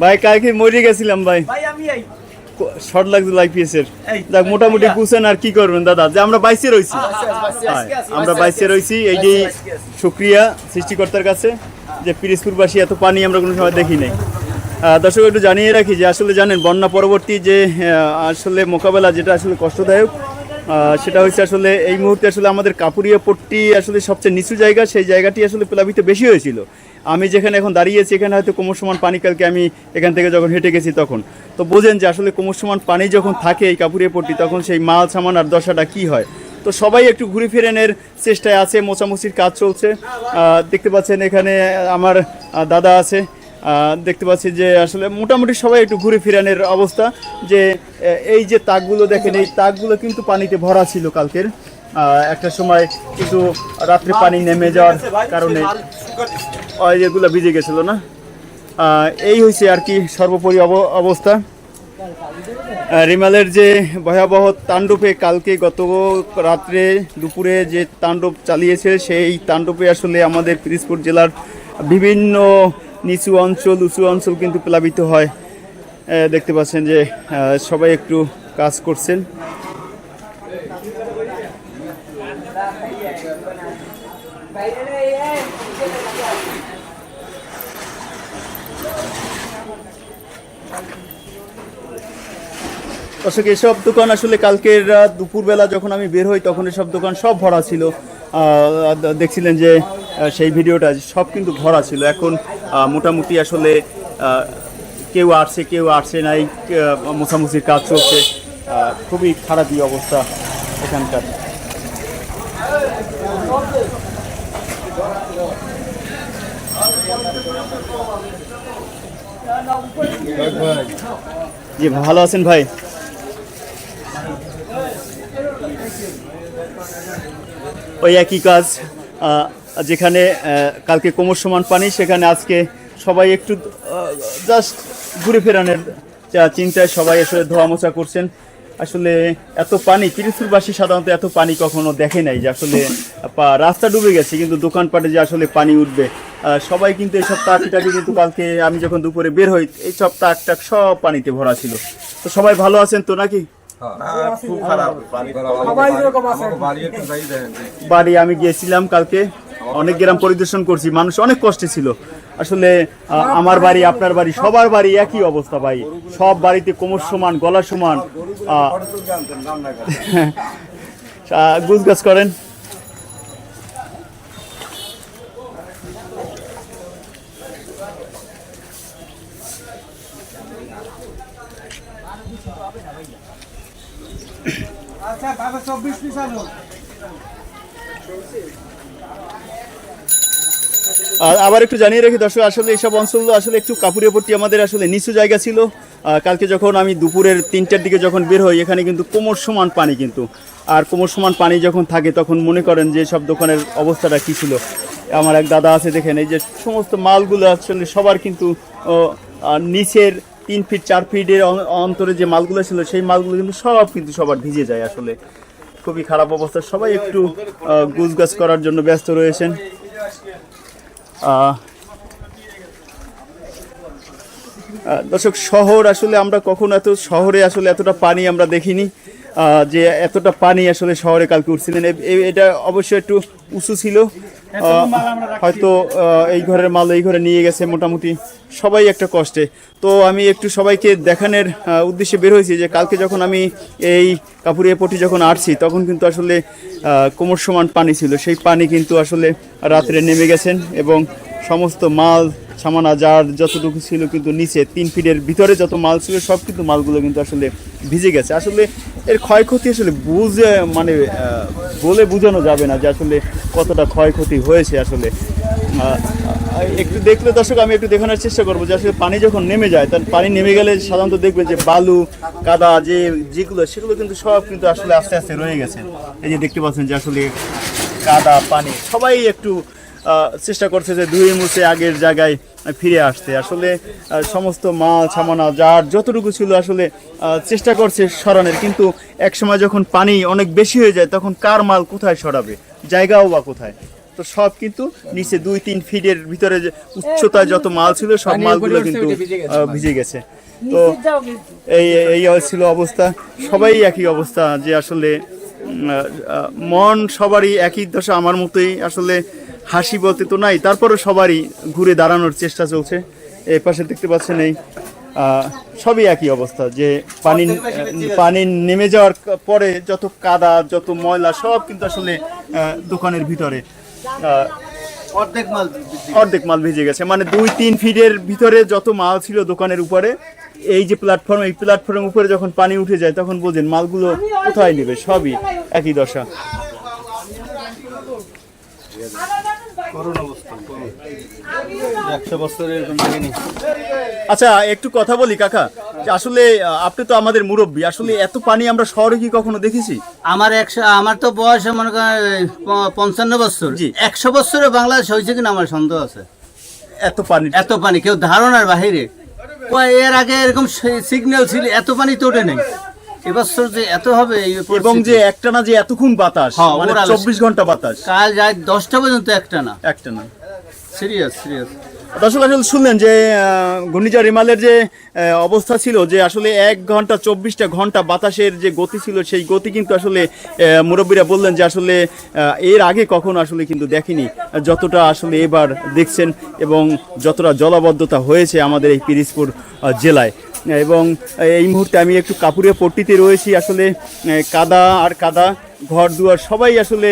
ভাই কালকে মরে গেছিলাম ভাই। শর্ট লাগছে আইপিএসের এই, যাক মোটামুটি কুছেন আর কি করবেন দাদা? যে আমরা বাইসে রয়েছি হ্যাঁ, আমরা বাইসে রয়েছি এই যে শুক্রিয়া সৃষ্টিকর্তার কাছে যে পিরিজপুরবাসী এত পানি আমরা কোনো সময় দেখি নাই। দর্শক, একটু জানিয়ে রাখি যে আসলে জানেন, বন্যা পরবর্তী যে আসলে মোকাবেলা যেটা আসলে কষ্টদায়ক সেটা হচ্ছে আসলে এই মুহূর্তে আসলে আমাদের কাপুরিয়া পট্টি আসলে সবচেয়ে নিচু জায়গা, সেই জায়গাটি আসলে প্লাবিত বেশি হয়েছিল। আমি যেখানে এখন দাঁড়িয়েছি, এখানে হয়তো কোমর সমান পানি কালকে আমি এখান থেকে যখন হেঁটে গেছি তখন। তো বোঝেন যে আসলে কোমর সমান পানি যখন থাকে এই কাপুরিয়া পট্টি, তখন সেই মাল সামান আর দশাটা কি হয়? তো সবাই একটু ঘুরে ফিরেনের চেষ্টায় আছে মোচামুচির কাজ চলছে। দেখতে পাচ্ছেন এখানে আমার দাদা আছে। দেখতে পাচ্ছি যে আসলে মোটামুটি সবাই একটু ঘুরে ফিরানের অবস্থা যে এই যে তাকগুলো দেখেন, এই তাকগুলো কিন্তু পানিতে ভরা ছিল কালকের। একটা সময় কিন্তু রাত্রে পানি নেমে যাওয়ার কারণে যেগুলো ভিজে গেছিল না? এই হয়েছে আর কি সর্বোপরি অব- অবস্থা। রিমালের যে ভয়াবহ তাণ্ডবে কালকে গত রাত্রে দুপুরে যে তাণ্ডব চালিয়েছে, সেই তাণ্ডবে আসলে আমাদের পিরিজপুর জেলার বিভিন্ন নিচু অঞ্চল, উঁচু অঞ্চল কিন্তু প্লাবিত হয়। দেখতে পাচ্ছেন যে সবাই একটু কাজ করছেন। দর্শক, এসব দোকান আসলে কালকের দুপুরবেলা যখন আমি বের হই, তখন এসব দোকান সব ভরা ছিল। দেখছিলেন যে সেই ভিডিওটা সব কিন্তু ভরা ছিল। এখন মোটামুটি আসলে কেউ আসছে কেউ আসছে নাই মোছামুছির কাজ চলছে। খুবই খারাপই অবস্থা এখানকার। জি, ভালো আছেন ভাই? ওই একই কাজ যেখানে কালকে কোমর সমান পানি সেখানে আজকে সবাই একটু জাস্ট ঘুরে ফেরানোর চিন্তায় সবাই আসলে ধোয়া মোছা করছেন। আসলে এত পানি পিরিজপুরবাসী সাধারণত এত পানি কখনো দেখে নাই যে আসলে পা- রাস্তা ডুবে গেছে কিন্তু দোকানপাটে যে আসলে পানি উঠবে। সবাই কিন্তু এইসব তাকি টাকি কিন্তু কালকে আমি যখন দুপুরে বের হই এইসব তাক টাক সব পানিতে ভরা ছিল। তো সবাই ভালো আছেন তো নাকি? খুব খারাপ। বাড়ি একটু যাই দেন। বাড়ি আমি গিয়েছিলাম কালকে। অনেক গ্রাম পরিদর্শন করছি, মানুষ অনেক কষ্টে ছিল। আসলে আমার বাড়ি, আপনার বাড়ি, সবার বাড়ি একই অবস্থা ভাই। সব বাড়িতে কোমর সমান, গলা সমান গুজ গাছ করেন। আচ্ছা তাহলে চব্বিশ পিস আলু আবার একটু জানিয়ে রাখি দর্শক, আসলে এইসব অঞ্চল আসলে একটু কাপুরিয়া পট্টি আমাদের আসলে নিচু জায়গা ছিল। কালকে যখন আমি দুপুরের তিনটার দিকে যখন বের হই, এখানে কিন্তু কোমর সমান পানি কিন্তু। আর কোমর সমান পানি যখন থাকে, তখন মনে করেন যে সব দোকানের অবস্থাটা কী ছিল। আমার এক দাদা আছে, দেখেন, এই যে সমস্ত মালগুলো আসলে সবার কিন্তু নিচের তিন ফিট, চার ফিটের অন্তরে যে মালগুলো ছিল, সেই মালগুলো কিন্তু সব কিন্তু সবার ভিজে যায় আসলে। খুবই খারাপ অবস্থা। সবাই একটু গুজগাছ করার জন্য ব্যস্ত রয়েছেন। দর্শক শহর আসলে আমরা কখন এত শহরে আসলে এতটা পানি আমরা দেখিনি। যে এতটা পানি আসলে শহরে কালকে উঠছিলেন। এটা অবশ্যই একটু উঁচু ছিল। হয়তো এই ঘরের মাল এই ঘরে নিয়ে গেছে মোটামুটি। সবাই একটা কষ্টে। তো আমি একটু সবাইকে দেখানোর উদ্দেশ্যে বের হয়েছি যে কালকে যখন আমি এই কাপুরিয়া পটি যখন আসছি তখন কিন্তু আসলে কোমর সমান পানি ছিল। সেই পানি কিন্তু আসলে রাত্রে নেমে গেছেন এবং সমস্ত মাল সামানা যার যতটুকু ছিল কিন্তু নিচে তিন ফিটের ভিতরে যত মাল ছিল সব কিন্তু মালগুলো কিন্তু আসলে ভিজে গেছে। আসলে এর ক্ষয়ক্ষতি আসলে বুঝে মানে বলে বোঝানো যাবে না যে আসলে কতটা ক্ষয়ক্ষতি হয়েছে আসলে। একটু দেখলে দর্শক, আমি একটু দেখানোর চেষ্টা করব যে আসলে পানি যখন নেমে যায়, তার পানি নেমে গেলে সাধারণত দেখবে যে বালু, কাদা, যে, যেগুলো, সেগুলো কিন্তু সব কিন্তু আসলে আস্তে আস্তে রয়ে গেছে। এই যে দেখতে পাচ্ছেন যে আসলে কাদা, পানি সবাই একটু চেষ্টা করছে যে ধুয়ে মুছে আগের জায়গায় ফিরে আসতে। আসলে সমস্ত মাল ছামানা যার যতটুকু ছিল আসলে চেষ্টা করছে সরানোর। কিন্তু একসময় যখন পানি অনেক বেশি হয়ে যায় তখন কার মাল কোথায় সরাবে? জায়গাও বা কোথায়? তো সব কিন্তু নিচে দুই তিন ফিটের ভিতরে যে উচ্চতায় যত মাল ছিল সব মালগুলো কিন্তু ভিজে গেছে। তো এই এই ছিল অবস্থা। সবাই একই অবস্থা যে আসলে মন সবারই একই। দশা আমার মতোই আসলে হাসি বলতে তো নাই তারপরও সবারই ঘুরে দাঁড়ানোর চেষ্টা চলছে। এই পাশে দেখতে পাচ্ছেন এই সবই একই অবস্থা যে পানি পানি নেমে যাওয়ার পরে যত কাদা যত ময়লা সব কিন্তু আসলে দোকানের ভিতরে। অর্ধেক মাল অর্ধেক মাল ভিজে গেছে মানে দুই তিন ফিটের ভিতরে যত মাল ছিল দোকানের উপরে এই যে প্ল্যাটফর্ম এই প্ল্যাটফর্মের উপরে যখন পানি উঠে যায় তখন বোঝেন মালগুলো কোথায় নেবে সবই একই দশা একশো বছরের এরকম দেখিনি আচ্ছা একটু কথা বলি কাকা। আসলে আপনি তো আমাদের মুরব্বী। আসলে এত পানি আমরা শহরে কি কখনো দেখেছি? আমার একশো আমার তো বয়স মনে করেন পঞ্চান্ন বছর। জি। একশো বছরে বাংলাদেশ হয়েছে কিনা আমার সন্দেহ আছে। এত পানি এত পানি কেউ ধারণার বাহিরে। এর আগে এরকম সিগন্যাল ছিল এত পানি তো ওঠে নেই। এবছর যে এত হবে এবং যে একটা না যে এতক্ষণ বাতাস হ্যাঁ, মানে চব্বিশ ঘণ্টা বাতাস। কাল যায় দশটা পর্যন্ত একটা না। একটা না। Serious serious. দর্শক আসলে শুনলেন যে ঘূর্ণিঝড় রিমালের যে অবস্থা ছিল যে আসলে এক ঘণ্টা চব্বিশটা ঘণ্টা বাতাসের যে গতি ছিল সেই গতি কিন্তু আসলে মুরব্বীরা বললেন যে আসলে এর আগে কখনো আসলে কিন্তু দেখেনি যতটা আসলে এবার দেখছেন এবং যতটা জলাবদ্ধতা হয়েছে আমাদের এই পিরিজপুর জেলায়। এবং এই মুহূর্তে আমি একটু কাপুরিয়া পট্টিতে রয়েছি। আসলে কাদা আর কাদা ঘর দুয়ার সবাই আসলে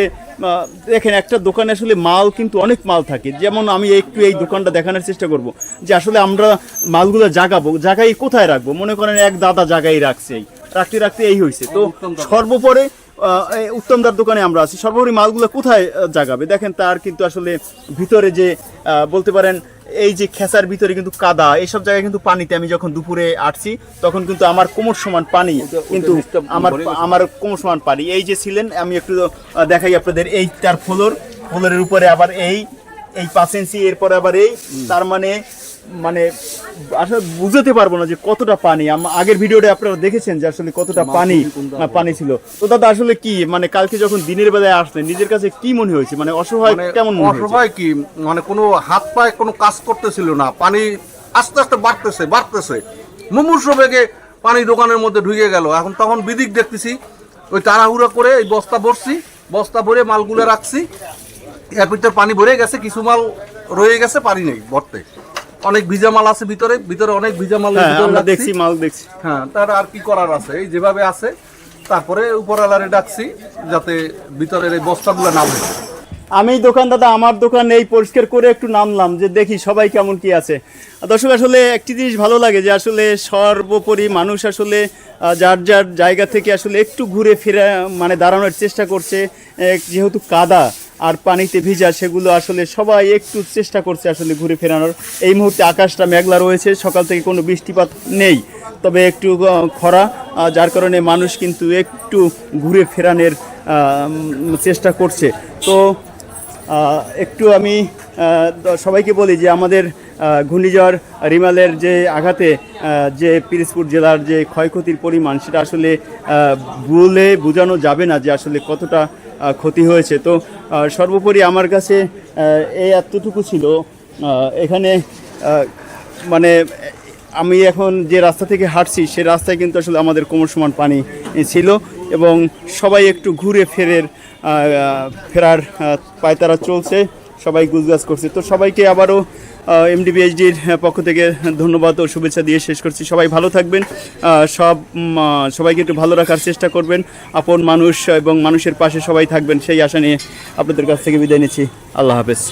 দেখেন একটা দোকানে আসলে মাল কিন্তু অনেক মাল থাকে। যেমন আমি একটু এই দোকানটা দেখানোর চেষ্টা করব যে আসলে আমরা মালগুলো জাগাবো জাগাই কোথায় রাখব? মনে করেন এক দাদা জাগাই রাখছে এই। রাখতে রাখতে এই হয়েছে তো সর্বোপরে উত্তমদার দোকানে আমরা আছি। সর্বোপরি মালগুলো কোথায় জাগাবে? দেখেন তার কিন্তু আসলে ভিতরে যে বলতে পারেন এই যে খেসার ভিতরে কিন্তু কাদা এইসব জায়গায় কিন্তু পানিতে আমি যখন দুপুরে আটছি তখন কিন্তু আমার কোমর সমান পানি কিন্তু আমার আমার কোমর সমান পানি। এই যে ছিলেন আমি একটু দেখাই আপনাদের এই তার ফ্লোর ফ্লোরের উপরে আবার এই এই পাঁচ ইঞ্চি এরপরে আবার এই তার মানে মানে আসলে বুঝতে পারব না যে কতটা পানি। আগের ভিডিওটা আপনারা দেখেছেন যে আসলে কতটা পানি পানি ছিল। তো দাদা আসলে কি মানে কালকে যখন দিনের বেলায় আসলেন নিজের কাছে কি মনে হয়েছে? মানে অসহায় মানে কেমন অসহায় কি? মানে কোনো হাত পায়ে কোনো কাজ করতেছিল না। পানি আস্তে আস্তে বাড়তেছে বাড়তেছে। মুমূর্ষ বেগে পানি দোকানের মধ্যে ঢুকে গেল। এখন তখন বিদিক দেখতেছি ওই তাড়াহুড়া করে এই বস্তা ভরছি বস্তা ভরে মালগুলো রাখছি। এর ভিতর পানি ভরে গেছে কিছু মাল রয়ে গেছে পানি নেই ভরতে। অনেক ভিজা মাল আছে ভিতরে ভিতরে অনেক ভিজা মাল হ্যাঁ আমরা দেখছি মাল দেখছি। হ্যাঁ তার আর কি করার আছে? এই যেভাবে আছে তারপরে উপরওয়ালারে ডাকছি যাতে ভিতরের এই বস্তাগুলো নামে। আমি দোকান দাদা আমার দোকান এই পরিষ্কার করে একটু নামলাম যে দেখি সবাই কেমন কি আছে। দর্শক আসলে একটি জিনিস ভালো লাগে যে আসলে সর্বোপরি মানুষ আসলে যার যার জায়গা থেকে আসলে একটু ঘুরে ফিরে মানে দাঁড়ানোর চেষ্টা করছে যেহেতু কাদা আর পানিতে ভিজা, সেগুলো আসলে সবাই একটু চেষ্টা করছে আসলে ঘুরে ফেরানোর। এই মুহূর্তে আকাশটা মেঘলা রয়েছে, সকাল থেকে কোনো বৃষ্টিপাত নেই, তবে একটু খরা যার কারণে মানুষ কিন্তু একটু ঘুরে ফেরানোর চেষ্টা করছে। তো একটু আমি সবাইকে বলি যে আমাদের ঘূর্ণিঝড়, রিমালের যে আঘাতে যে পিরিজপুর জেলার যে ক্ষয়ক্ষতির পরিমাণ, সেটা আসলে বলে বোঝানো যাবে না যে আসলে কতটা ক্ষতি হয়েছে। তো সর্বোপরি আমার কাছে এই এতটুকু ছিল। এখানে মানে আমি এখন যে রাস্তা থেকে হাঁটছি, সে রাস্তায় কিন্তু আসলে আমাদের কোমর সমান পানি ছিল এবং সবাই একটু ঘুরে ফেরের ফেরার পায়তারা চলছে, সবাই গুজগাছ করছে। তো সবাইকে আবারও এমডিবিএইচডির পক্ষ থেকে ধন্যবাদ ও শুভেচ্ছা দিয়ে শেষ করছি। সবাই ভালো থাকবেন। সব সবাইকে একটু ভালো রাখার চেষ্টা করবেন। আপন মানুষ এবং মানুষের পাশে সবাই থাকবেন, সেই আশা নিয়ে আপনাদের কাছ থেকে বিদায় নিচ্ছি। আল্লাহ হাফেজ।